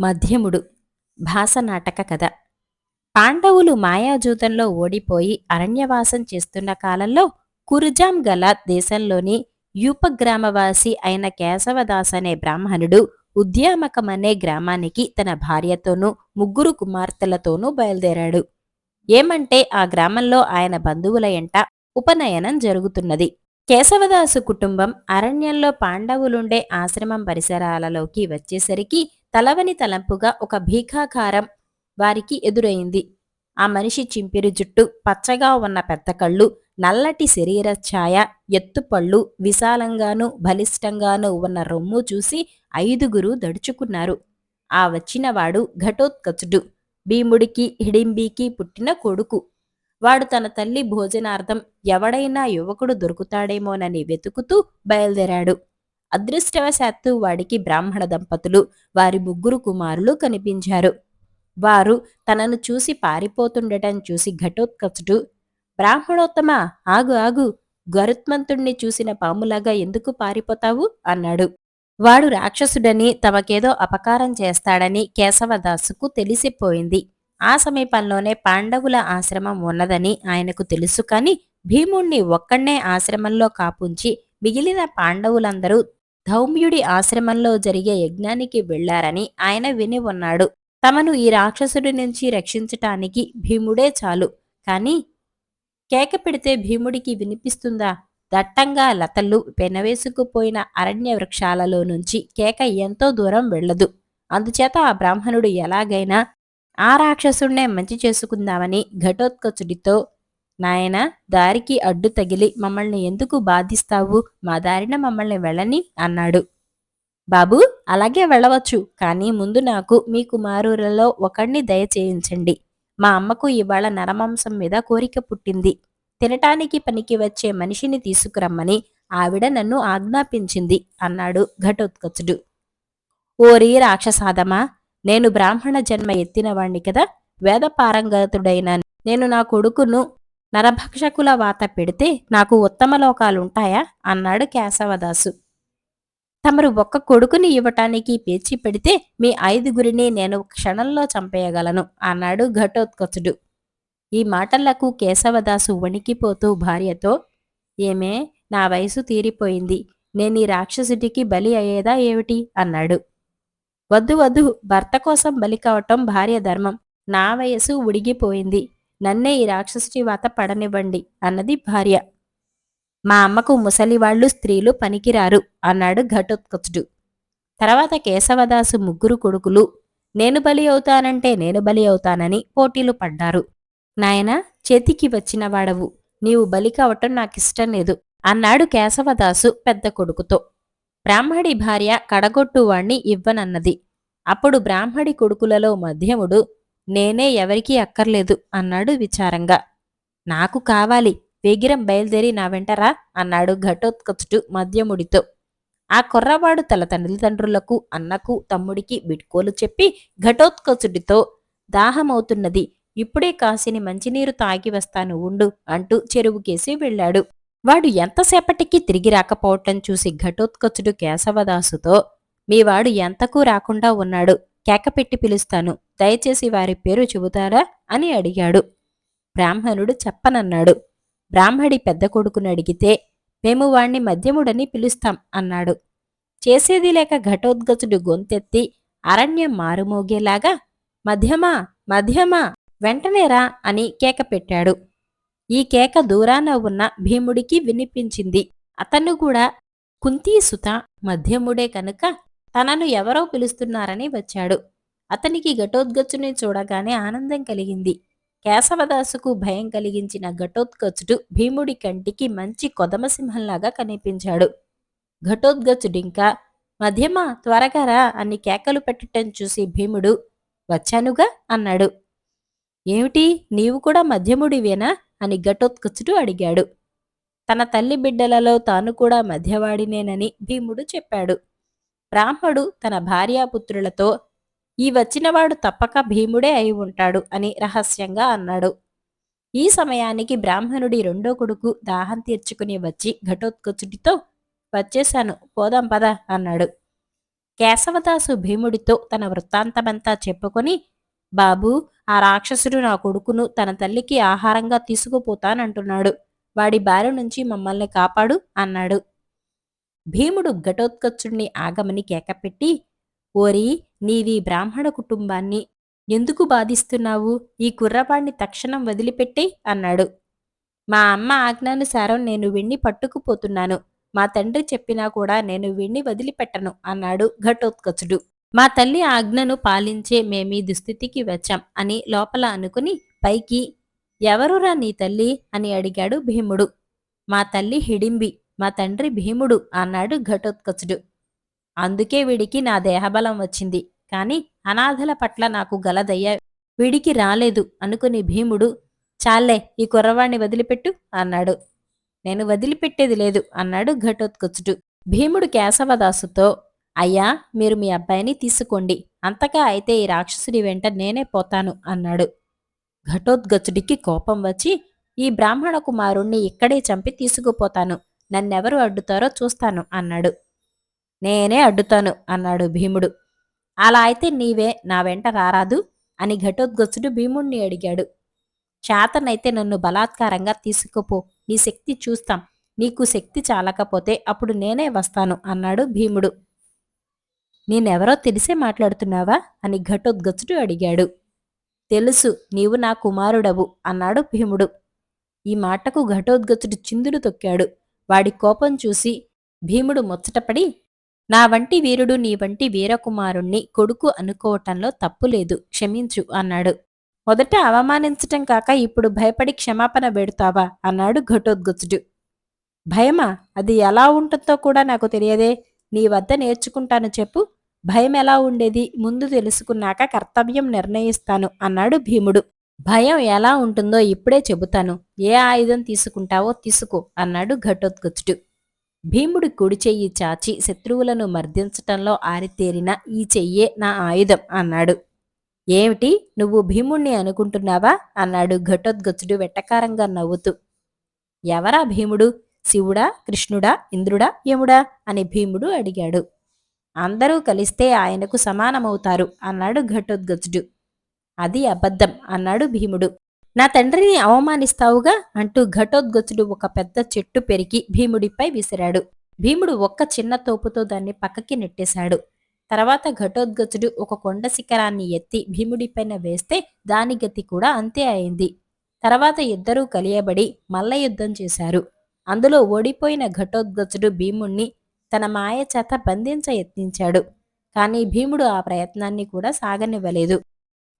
మధ్యముడు. భాస నాటక కథ. పాండవులు మాయాజూతంలో ఓడిపోయి అరణ్యవాసం చేస్తున్న కాలంలో కురుజాం గల దేశంలోని యూపగ్రామవాసి అయిన కేశవదాస్ అనే బ్రాహ్మణుడు ఉద్యామకమనే గ్రామానికి తన భార్యతోనూ ముగ్గురు కుమార్తెలతోనూ బయలుదేరాడు. ఏమంటే ఆ గ్రామంలో ఆయన బంధువుల ఎంట ఉపనయనం జరుగుతున్నది. కేశవదాసు కుటుంబం అరణ్యంలో పాండవులుండే ఆశ్రమం పరిసరాలలోకి వచ్చేసరికి తలవని తలంపుగా ఒక భీకాకారం వారికి ఎదురైంది. ఆ మనిషి చింపిరి జుట్టు పచ్చగా ఉన్న పెద్ద కళ్ళు నల్లటి శరీర ఛాయ ఎత్తుపళ్ళు విశాలంగానూ బలిష్టంగానూ ఉన్న రొమ్ము చూసి ఐదుగురు దడుచుకున్నారు. ఆ వచ్చినవాడు ఘటోత్కచుడు భీముడికి హిడింబీకి పుట్టిన కొడుకు. వాడు తన తల్లి భోజనార్థం ఎవడైనా యువకుడు దొరుకుతాడేమోనని వెతుకుతూ బయలుదేరాడు. అదృష్టవశాత్తు వాడికి బ్రాహ్మణ దంపతులు వారి ముగ్గురు కుమారులు కనిపించారు. వారు తనను చూసి పారిపోతుండటం చూసి ఘటోత్కచుడు బ్రాహ్మణోత్తమ ఆగు ఆగు గరుత్మంతుణ్ణి చూసిన పాములాగా ఎందుకు పారిపోతావు అన్నాడు. వాడు రాక్షసుడని తమకేదో అపకారం చేస్తాడని కేశవదాసుకు తెలిసిపోయింది. ఆ సమీపంలోనే పాండవుల ఆశ్రమం ఉన్నదని ఆయనకు తెలుసు కాని భీముణ్ణి ఒక్కడే ఆశ్రమంలో కాపుంచి మిగిలిన పాండవులందరూ ధౌమ్యుడి ఆశ్రమంలో జరిగే యజ్ఞానికి వెళ్ళారని ఆయన విని ఉన్నాడు. తమను ఈ రాక్షసుడి నుంచి రక్షించటానికి భీముడే చాలు. కాని కేక పెడితే భీముడికి వినిపిస్తుందా? దట్టంగా లతలు పెనవేసుకుపోయిన అరణ్య వృక్షాలలో నుంచి కేక ఎంతో దూరం వెళ్ళదు. అందుచేత ఆ బ్రాహ్మణుడు ఎలాగైనా ఆ రాక్షసుణ్ణే మంచి చేసుకుందామని ఘటోత్కచుడితో నాయన దారికి అడ్డు తగిలి మమ్మల్ని ఎందుకు బాధిస్తావు? మా దారిన మమ్మల్ని వెళ్ళని అన్నాడు. బాబూ అలాగే వెళ్ళవచ్చు కానీ ముందు నాకు మీ కుమారులలో ఒకణ్ణి దయచేయించండి. మా అమ్మకు ఇవాళ నరమాంసం మీద కోరిక పుట్టింది. తినటానికి పనికి వచ్చే మనిషిని తీసుకురమ్మని ఆవిడ నన్ను ఆజ్ఞాపించింది అన్నాడు ఘటోత్కచుడు. ఓరి రాక్షసాదమా నేను బ్రాహ్మణ జన్మ ఎత్తినవాణ్ణి కదా? వేదపారంగతుడైన నేను నా కొడుకును నరభక్షకుల వాత పెడితే నాకు ఉత్తమ లోకాలుంటాయా? అన్నాడు కేశవదాసు. తమరు ఒక్క కొడుకుని ఇవ్వటానికి పేచి పెడితే మీ ఐదుగురిని నేను క్షణంలో చంపేయగలను అన్నాడు ఘటోత్కచుడు. ఈ మాటలకు కేశవదాసు వణికిపోతూ భార్యతో ఏమే నా వయసు తీరిపోయింది నేను ఈ రాక్షసుడికి బలి అయ్యేదా ఏమిటి? అన్నాడు. వద్దు వద్దు భర్త కోసం బలి కావటం భార్య ధర్మం నా వయసు ఉడిగిపోయింది నన్నే ఈ రాక్షసుడి వాత పడనివ్వండి అన్నది భార్య. మా అమ్మకు ముసలివాళ్ళు స్త్రీలు పనికిరారు అన్నాడు ఘటోత్కచుడు. తర్వాత కేశవదాసు ముగ్గురు కొడుకులు నేను బలి అవుతానంటే నేను బలి అవుతానని పోటీలు పడ్డారు. నాయనా చేతికి వచ్చిన వాడవు నీవు బలి కావటం నాకిష్టం లేదు అన్నాడు కేశవదాసు పెద్ద కొడుకుతో. బ్రాహ్మడి భార్య కడగొట్టువాణ్ణి ఇవ్వనన్నది. అప్పుడు బ్రాహ్మడి కొడుకులలో మధ్యముడు నేనే ఎవరికీ అక్కర్లేదు అన్నాడు విచారంగా. నాకు కావాలి వేగిరం బయలుదేరి నా వెంటరా అన్నాడు ఘటోత్కచుడు మద్యముడితో. ఆ కుర్రవాడు తల తల్లిదండ్రులకు అన్నకు తమ్ముడికి బిడ్కోలు చెప్పి ఘటోత్కచుడితో దాహమవుతున్నది ఇప్పుడే కాసిని మంచినీరు తాగి వస్తాను ఉండు అంటూ చెరువుకేసి వెళ్ళాడు. వాడు ఎంతసేపటికి తిరిగి రాకపోవటం చూసి ఘటోత్కచుడు కేశవదాసుతో మీవాడు ఎంతకు రాకుండా ఉన్నాడు కేకపెట్టి పిలుస్తాను దయచేసి వారి పేరు చెబుతారా అని అడిగాడు. బ్రాహ్మణుడు చెప్పనన్నాడు. బ్రాహ్మడి పెద్ద కొడుకును అడిగితే మేము వాణ్ణి మధ్యముడని పిలుస్తాం అన్నాడు. చేసేది లేక ఘటోద్గతుడు గొంతెత్తి అరణ్యం మారుమోగేలాగా మధ్యమా మధ్యమా వెంటనేరా అని కేక పెట్టాడు. ఈ కేక దూరాన ఉన్న భీముడికి వినిపించింది. అతను కూడా కుంతీసుత మధ్యముడే కనుక తనను ఎవరో పిలుస్తున్నారని వచ్చాడు. అతనికి ఘటోద్గచుని చూడగానే ఆనందం కలిగింది. కేశవదాసుకు భయం కలిగించిన ఘటోత్కచుడు భీముడి కంటికి మంచి కొదమసింహంలాగా కనిపించాడు. ఘటోద్గచుడింకా మధ్యమా త్వరగా రా అని కేకలు పెట్టటం చూసి భీముడు వచ్చానుగా అన్నాడు. ఏమిటి నీవు కూడా మధ్యముడివేనా? అని ఘటోత్కచుడు అడిగాడు. తన తల్లి బిడ్డలలో తాను కూడా మధ్యవాడినేనని భీముడు చెప్పాడు. బ్రాహ్మడు తన భార్యాపుత్రులతో ఈ వచ్చినవాడు తప్పక భీముడే అయి ఉంటాడు అని రహస్యంగా అన్నాడు. ఈ సమయానికి బ్రాహ్మణుడి రెండో కొడుకు దాహం తీర్చుకుని వచ్చి ఘటోత్కచుడితో వచ్చేశాను పోదాం పద అన్నాడు. కేశవదాసు భీముడితో తన వృత్తాంతమంతా చెప్పుకొని బాబూ ఆ రాక్షసుడు నా కొడుకును తన తల్లికి ఆహారంగా తీసుకుపోతానంటున్నాడు. వాడి బారి నుంచి మమ్మల్ని కాపాడు అన్నాడు. భీముడు ఘటోత్కచుడిని ఆగమని కేకపెట్టి ఓరి నీవి బ్రాహ్మణ కుటుంబాన్ని ఎందుకు బాధిస్తున్నావు? ఈ కుర్రవాణ్ణి తక్షణం వదిలిపెట్టి అన్నాడు. మా అమ్మ ఆజ్ఞానుసారం నేను విణ్ణి పట్టుకుపోతున్నాను. మా తండ్రి చెప్పినా కూడా నేను విణ్ణి వదిలిపెట్టను అన్నాడు ఘటోత్కచుడు. మా తల్లి ఆజ్ఞను పాలించే మేమీ దుస్థితికి వచ్చాం అని లోపల అనుకుని పైకి ఎవరురా నీ తల్లి? అని అడిగాడు భీముడు. మా తల్లి హిడింబి మా తండ్రి భీముడు అన్నాడు ఘటోత్కచుడు. అందుకే వీడికి నా దేహబలం వచ్చింది. కాని అనాథల పట్ల నాకు గలదయ్య వీడికి రాలేదు అనుకుని భీముడు చాలే ఈ కుర్రవాణ్ణి వదిలిపెట్టు అన్నాడు. నేను వదిలిపెట్టేది లేదు అన్నాడు ఘటోత్కచుడు. భీముడు కేశవదాసుతో అయ్యా మీరు మీ అబ్బాయిని తీసుకోండి. అంతగా అయితే ఈ రాక్షసుడి వెంట నేనే పోతాను అన్నాడు. ఘటోద్గచుడికి కోపం వచ్చి ఈ బ్రాహ్మణ కుమారుణ్ణి ఇక్కడే చంపి తీసుకుపోతాను. నన్నెవరు అడ్డుతారో చూస్తాను అన్నాడు. నేనే అడ్డుతాను అన్నాడు భీముడు. అలా అయితే నీవే నా వెంట రారాదు అని ఘటోద్గొచ్చుడు భీముణ్ణి అడిగాడు. చేతనైతే నన్ను బలాత్కారంగా తీసుకుపో నీ శక్తి చూస్తాం నీకు శక్తి చాలకపోతే అప్పుడు నేనే వస్తాను అన్నాడు భీముడు. నేనెవరో తెలిసే మాట్లాడుతున్నావా అని ఘటోద్గచుడు అడిగాడు. తెలుసు నీవు నా కుమారుడవు అన్నాడు భీముడు. ఈ మాటకు ఘటోద్గచుడు చిందులు తొక్కాడు. వాడి కోపం చూసి భీముడు ముచ్చటపడి నా వంటి వీరుడు నీ వంటి వీరకుమారుణ్ణి కొడుకు అనుకోవటంలో తప్పులేదు క్షమించు అన్నాడు. మొదట అవమానించటం కాక ఇప్పుడు భయపడి క్షమాపణ పెడతావా అన్నాడు ఘటోద్గుచుడు భయమా? అది ఎలా ఉంటుందో కూడా నాకు తెలియదే. నీ వద్ద నేర్చుకుంటాను చెప్పు. భయం ఎలా ఉండేది? ముందు తెలుసుకున్నాక కర్తవ్యం నిర్ణయిస్తాను అన్నాడు భీముడు. భయం ఎలా ఉంటుందో ఇప్పుడే చెబుతాను. ఏ ఆయుధం తీసుకుంటావో తీసుకో అన్నాడు ఘటోత్కచుడు భీముడి కుడి చెయ్యి చాచి శత్రువులను మర్దించటంలో ఆరితేరిన ఈ చెయ్యే నా ఆయుధం అన్నాడు. ఏమిటి? నువ్వు భీముణ్ణి అనుకుంటున్నావా? అన్నాడు ఘటోద్గచుడు వెట్టకారంగా నవ్వుతూ. ఎవరా భీముడు? శివుడా? కృష్ణుడా? ఇంద్రుడా? యముడా? అని భీముడు అడిగాడు. అందరూ కలిస్తే ఆయనకు సమానమవుతారు అన్నాడు ఘటోద్గచుడు. అది అబద్ధం అన్నాడు భీముడు. నా తండ్రిని అవమానిస్తావుగా? అంటూ ఘటోద్గచుడు ఒక పెద్ద చెట్టు పెరిగి భీముడిపై విసిరాడు. భీముడు ఒక్క చిన్న తోపుతో దాన్ని పక్కకి నెట్టేశాడు. తర్వాత ఘటోద్గచుడు ఒక కొండ శిఖరాన్ని ఎత్తి భీముడిపైన వేస్తే దాని గతి కూడా అంతే అయింది. తర్వాత ఇద్దరూ కలియబడి మల్ల యుద్ధం చేశారు. అందులో ఓడిపోయిన ఘటోద్గచుడు భీముణ్ణి తన మాయ చేత బంధించ యత్నించాడు. కానీ భీముడు ఆ ప్రయత్నాన్ని కూడా సాగనివ్వలేదు.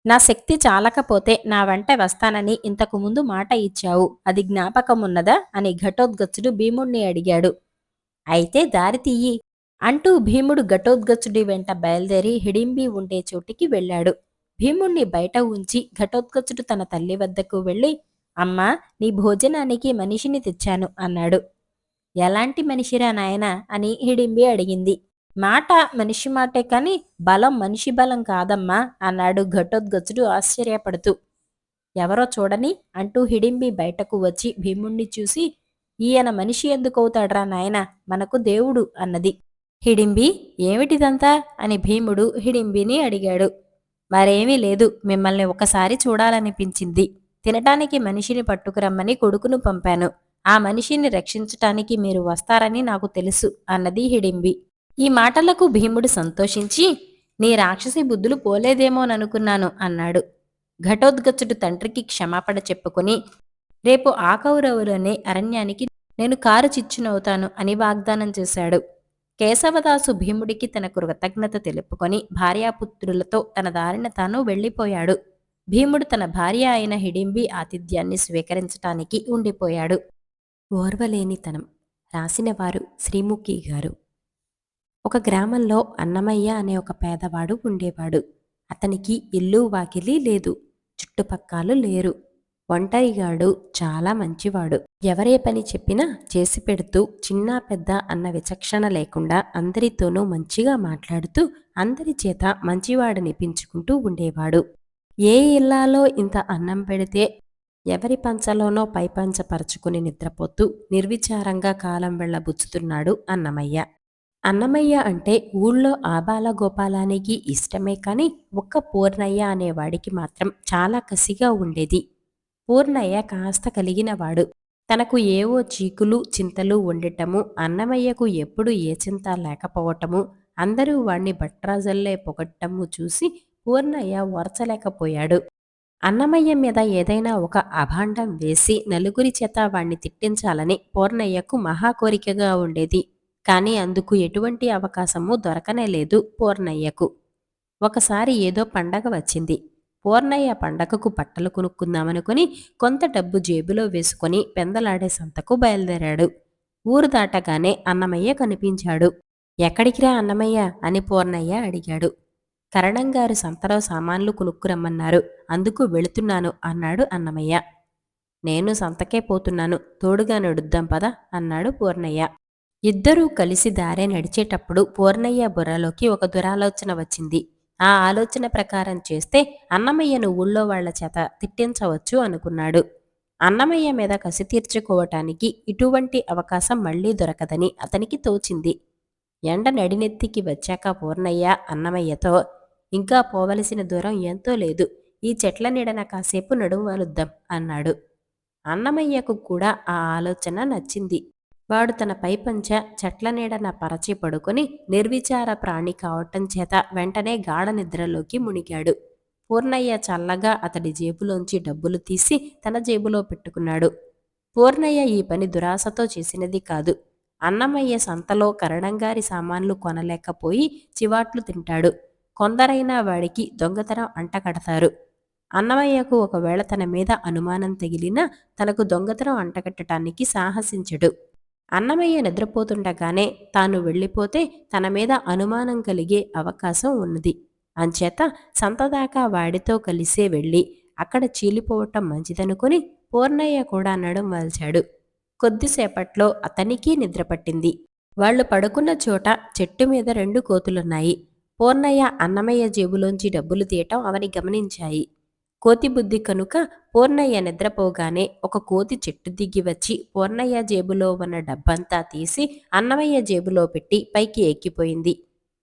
నా శక్తి చాలకపోతే నా వెంట వస్తానని ఇంతకు ముందు మాట ఇచ్చావు. అది జ్ఞాపకమున్నదా? అని ఘటోద్గచ్చుడు భీముణ్ణి అడిగాడు. అయితే దారి తీయి అంటూ భీముడు ఘటోద్గచ్చుడి వెంట బయలుదేరి హిడింబి ఉండే చోటికి వెళ్ళాడు. భీముణ్ణి బయట ఉంచి ఘటోద్గచుడు తన తల్లి వద్దకు వెళ్ళి అమ్మా నీ భోజనానికి మనిషిని తెచ్చాను అన్నాడు. ఎలాంటి మనిషిరా నాయనా? అని హిడింబి అడిగింది. మాట మనిషి మాటే కానీ బలం మనిషి బలం కాదమ్మా అన్నాడు ఘటోద్గచుడు ఆశ్చర్యపడుతూ. ఎవరో చూడని అంటూ హిడింబి బయటకు వచ్చి భీముణ్ణి చూసి ఈయన మనిషి ఎందుకవుతాడ్రా నాయనా? మనకు దేవుడు అన్నది. హిడింబి ఏమిటిదంతా? అని భీముడు హిడింబిని అడిగాడు. మరేమీ లేదు మిమ్మల్ని ఒకసారి చూడాలనిపించింది. తినటానికి మనిషిని పట్టుకురమ్మని కొడుకును పంపాను. ఆ మనిషిని రక్షించటానికి మీరు వస్తారని నాకు తెలుసు అన్నది హిడింబి. ఈ మాటలకు భీముడు సంతోషించి నీ రాక్షసి బుద్ధులు పోలేదేమోననుకున్నాను అన్నాడు. ఘటోద్గచుడు తండ్రికి క్షమాపణ చెప్పుకుని రేపు ఆ కౌరవులోనే అరణ్యానికి నేను కారు చిచ్చునవుతాను అని వాగ్దానం చేశాడు. కేశవదాసు భీముడికి తన కృతజ్ఞత తెలుపుకొని భార్యాపుత్రులతో తన దారిన తాను వెళ్ళిపోయాడు. భీముడు తన భార్య అయిన హిడింబి ఆతిథ్యాన్ని స్వీకరించటానికి ఉండిపోయాడు. ఓర్వలేనితనం. రాసినవారు శ్రీముఖి గారు ఒక గ్రామంలో అన్నమయ్య అనే ఒక పేదవాడు ఉండేవాడు. అతనికి ఇల్లు వాకిలి లేదు. చుట్టుపక్కలు లేరు. ఒంటరిగాడు చాలా మంచివాడు. ఎవరే పని చెప్పినా చేసి పెడుతూ చిన్న పెద్ద అన్న విచక్షణ లేకుండా అందరితోనూ మంచిగా మాట్లాడుతూ అందరి చేత మంచివాడనిపించుకుంటూ ఉండేవాడు. ఏ ఇల్లాలో ఇంత అన్నం పెడితే ఎవరి పంచలోనో పైపంచ పరుచుకుని నిద్రపోతూ నిర్విచారంగా కాలం వెళ్ళబుచ్చుతున్నాడు అన్నమయ్య. అన్నమయ్య అంటే ఊళ్ళో ఆబాల గోపాలానికి ఇష్టమే కానీ ఒక్క పూర్ణయ్య అనేవాడికి మాత్రం చాలా కసిగా ఉండేది. పూర్ణయ్య కాస్త కలిగినవాడు తనకు ఏవో చీకులు చింతలు ఉండటము అన్నమయ్యకు ఎప్పుడు ఏ చింత లేకపోవటము అందరూ వాణ్ణి భట్రాజల్లే పొగట్టము చూసి పూర్ణయ్య ఓర్చలేకపోయాడు. అన్నమయ్య మీద ఏదైనా ఒక అభాండం వేసి నలుగురి చేత వాణ్ణి తిట్టించాలని పూర్ణయ్యకు మహాకోరికగా ఉండేది. కానీ అందుకు ఎటువంటి అవకాశము దొరకనే లేదు పూర్ణయ్యకు. ఒకసారి ఏదో పండగ వచ్చింది. పూర్ణయ్య పండగకు బట్టలు కొనుక్కుందామనుకుని కొంత డబ్బు జేబులో వేసుకొని పెందలాడే సంతకు బయలుదేరాడు. ఊరు దాటగానే అన్నమయ్య కనిపించాడు. ఎక్కడికిరా అన్నమయ్య? అని పూర్ణయ్య అడిగాడు. కరణంగారు సంతలో సామాన్లు కొనుక్కురమ్మన్నారు. అందుకు వెళుతున్నాను అన్నాడు అన్నమయ్య. నేను సంతకే పోతున్నాను. తోడుగా నడుద్దాం పద అన్నాడు పూర్ణయ్య. ఇద్దరూ కలిసి దారే నడిచేటప్పుడు పూర్ణయ్య బుర్రలోకి ఒక దురాలోచన వచ్చింది. ఆ ఆలోచన ప్రకారం చేస్తే అన్నమయ్యను ఊళ్ళో వాళ్ళ చేత తిట్టించవచ్చు అనుకున్నాడు. అన్నమయ్య మీద కసి తీర్చుకోవటానికి ఇటువంటి అవకాశం మళ్ళీ దొరకదని అతనికి తోచింది. ఎండ నడినెత్తికి వచ్చాక పూర్ణయ్య అన్నమయ్యతో ఇంకా పోవలసిన దూరం ఎంతో లేదు. ఈ చెట్ల నీడన కాసేపు నడువలుద్దాం అన్నాడు. అన్నమయ్యకు కూడా ఆ ఆలోచన నచ్చింది. వాడు తన పైపంచ చెట్ల నీడన పరచి పడుకొని నిర్విచార ప్రాణి కావటం చేత వెంటనే గాఢ నిద్రలోకి మునిగాడు. పూర్ణయ్య చల్లగా అతడి జేబులోంచి డబ్బులు తీసి తన జేబులో పెట్టుకున్నాడు. పూర్ణయ్య ఈ పని దురాశతో చేసినది కాదు. అన్నమయ్య సంతలో కరణంగారి సామాన్లు కొనలేకపోయి చివాట్లు తింటాడు. కొందరైనా వాడికి దొంగతనం అంటకడతారు అన్నమయ్యకు ఒకవేళ తన మీద అనుమానం తగిలినా తనకు దొంగతనం అంటగట్టడానికి సాహసించడు. అన్నమయ్య నిద్రపోతుండగానే తాను వెళ్ళిపోతే తన మీద అనుమానం కలిగే అవకాశం ఉన్నది. అంచేత సంతదాకా వాడితో కలిసే వెళ్ళి అక్కడ చీలిపోవటం మంచిదనుకుని పూర్ణయ్య కూడా నడుం వాల్చాడు. కొద్దిసేపట్లో అతనికి నిద్రపట్టింది వాళ్ళు పడుకున్న చోట చెట్టు మీద రెండు కోతులున్నాయి. పూర్ణయ్య అన్నమయ్య జేబులోంచి డబ్బులు తీయటం అవని గమనించాయి. కోతి బుద్ధి కనుక పూర్ణయ్య నిద్రపోగానే ఒక కోతి చెట్టు దిగి వచ్చి పూర్ణయ్య జేబులో ఉన్న డబ్బంతా తీసి అన్నమయ్య జేబులో పెట్టి పైకి ఎక్కిపోయింది.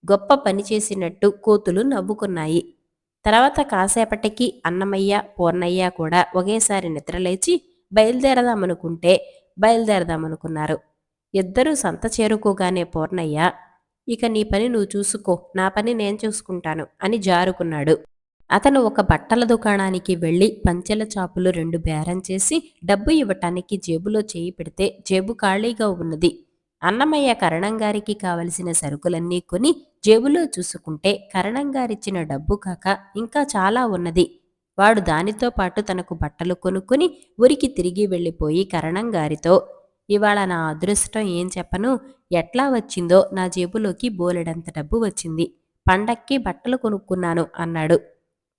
గొప్ప పని చేసినట్టు కోతులు నవ్వుకున్నాయి. తర్వాత కాసేపటికి అన్నమయ్య పూర్ణయ్య కూడా ఒకేసారి నిద్రలేచి బయలుదేరదామనుకుంటే బయలుదేరదామనుకున్నారు. ఇద్దరూ సంత చేరుకోగానే పూర్ణయ్య ఇక నీ పని నువ్వు చూసుకో నా పని నేను చూసుకుంటాను అని జారుకున్నాడు. అతను ఒక బట్టల దుకాణానికి వెళ్ళి పంచెల చాపులు రెండు బేరం చేసి డబ్బు ఇవ్వటానికి జేబులో చేయి పెడితే జేబు ఖాళీగా ఉన్నది. అన్నమయ్య కరణంగారికి కావలసిన సరుకులన్నీ కొని జేబులో చూసుకుంటే కరణంగారిచ్చిన డబ్బు కాక ఇంకా చాలా ఉన్నది. వాడు దానితో పాటు తనకు బట్టలు కొనుక్కుని ఊరికి తిరిగి వెళ్ళిపోయి కరణంగారితో ఇవాళ నా అదృష్టం ఏం చెప్పను? ఎట్లా వచ్చిందో నా జేబులోకి బోలెడంత డబ్బు వచ్చింది. పండక్కి బట్టలు కొనుక్కున్నాను అన్నాడు.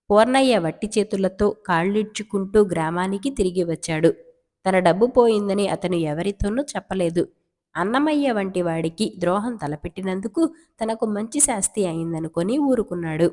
పూర్ణయ్య వట్టి చేతులతో కాళ్ళిడ్చుకుంటూ గ్రామానికి తిరిగి వచ్చాడు. తన డబ్బు పోయిందని అతను ఎవరితోనూ చెప్పలేదు. అన్నమయ్య వంటి వాడికి ద్రోహం తలపెట్టినందుకు తనకు మంచి శాస్తి అయిందనుకొని ఊరుకున్నాడు.